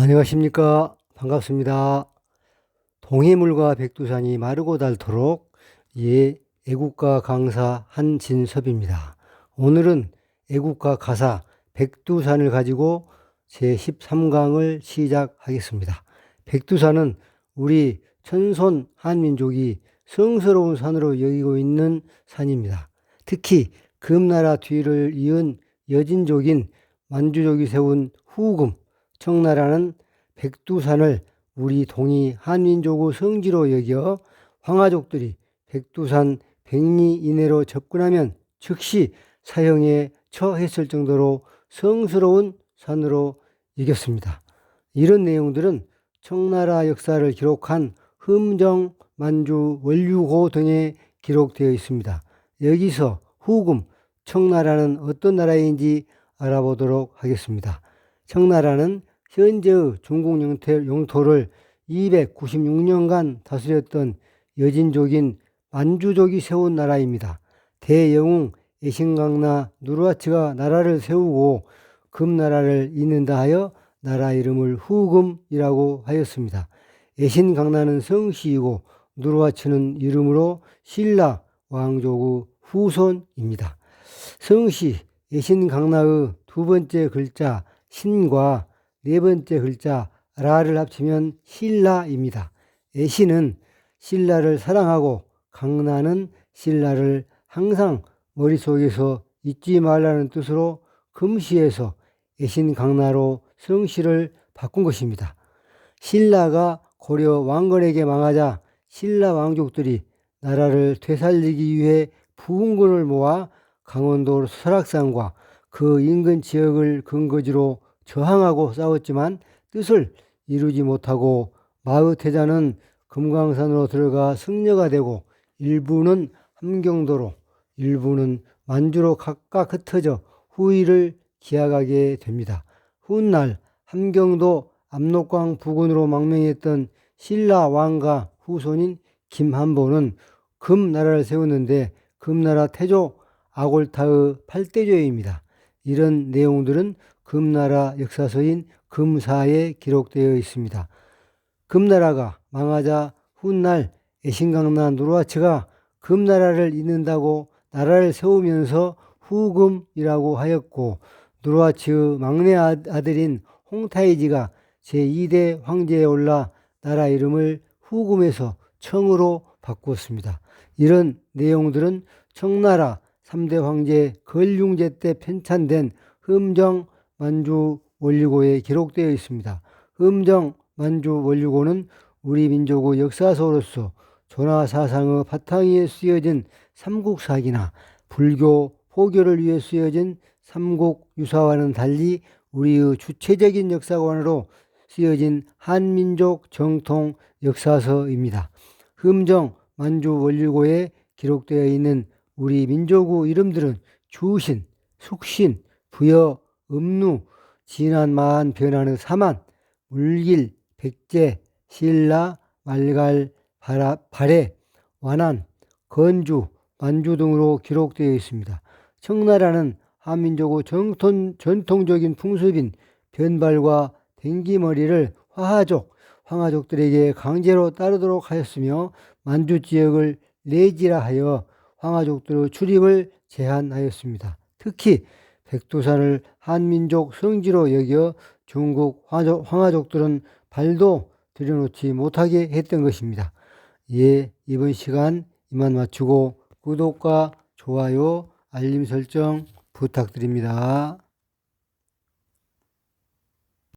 안녕하십니까. 반갑습니다. 동해물과 백두산이 마르고 닳도록 예, 애국가 강사 한진섭입니다. 오늘은 애국가 가사 백두산을 가지고 제13강을 시작하겠습니다. 백두산은 우리 천손 한민족이 성스러운 산으로 여기고 있는 산입니다. 특히 금나라 뒤를 이은 여진족인 만주족이 세운 후금, 청나라는 백두산을 우리 동이 한민족의 성지로 여겨 황하족들이 백두산 백리 이내로 접근하면 즉시 사형에 처했을 정도로 성스러운 산으로 여겼습니다. 이런 내용들은 청나라 역사를 기록한 흠정, 만주, 원류고 등에 기록되어 있습니다. 여기서 후금, 청나라는 어떤 나라인지 알아보도록 하겠습니다. 청나라는 현재의 중국 영토 를 296년간 다스렸던 여진족인 만주족이 세운 나라입니다. 대영웅 애신강나 누르하치가 나라를 세우고 금나라를 잇는다 하여 나라 이름을 후금이라고 하였습니다. 애신강나는 성씨이고 누르하치는 이름으로 신라 왕족의 후손입니다. 성씨 애신강나의 두 번째 글자 신과 네 번째 글자 라를 합치면 신라입니다. 애신은 신라를 사랑하고 강나는 신라를 항상 머릿속에서 잊지 말라는 뜻으로 금시에서 애신 강나로 성씨를 바꾼 것입니다. 신라가 고려 왕건에게 망하자 신라 왕족들이 나라를 되살리기 위해 부흥군을 모아 강원도 설악산과 그 인근 지역을 근거지로 저항하고 싸웠지만 뜻을 이루지 못하고 마의태자는 금강산으로 들어가 승려가 되고 일부는 함경도로 일부는 만주로 각각 흩어져 후위를 기약하게 됩니다. 훗날 함경도 압록강 부근으로 망명했던 신라 왕가 후손인 김한보는 금나라를 세웠는데 금나라 태조 아골타의 팔대조입니다. 이런 내용들은 금나라 역사서인 금사에 기록되어 있습니다. 금나라가 망하자 훗날 애신강나 누르하치가 금나라를 잇는다고 나라를 세우면서 후금이라고 하였고 누르하치의 막내 아들인 홍타이지가 제2대 황제에 올라 나라 이름을 후금에서 청으로 바꾸었습니다. 이런 내용들은 청나라 3대 황제 걸륭제 때 편찬된 흠정 만주 원류고에 기록되어 있습니다. 흠정 만주 원류고는 우리 민족의 역사서로서 조나 사상의 바탕 위에 쓰여진 삼국사기나 불교, 포교를 위해 쓰여진 삼국 유사와는 달리 우리의 주체적인 역사관으로 쓰여진 한민족 정통 역사서입니다. 흠정 만주 원류고에 기록되어 있는 우리 민족의 이름들은 주신, 숙신, 부여, 음루, 진한 마한 변하는 사만, 물길, 백제, 신라, 말갈, 바라, 발해, 완안, 건주, 만주 등으로 기록되어 있습니다. 청나라는 한민족의 정통, 전통적인 풍습인 변발과 댕기머리를 화하족, 황하족들에게 강제로 따르도록 하였으며 만주 지역을 내지라 하여 황하족들의 출입을 제한하였습니다. 특히 백두산을 한민족 성지로 여겨 중국 황하족들은 발도 들여놓지 못하게 했던 것입니다. 예, 이번 시간 이만 마치고 구독과 좋아요, 알림 설정 부탁드립니다.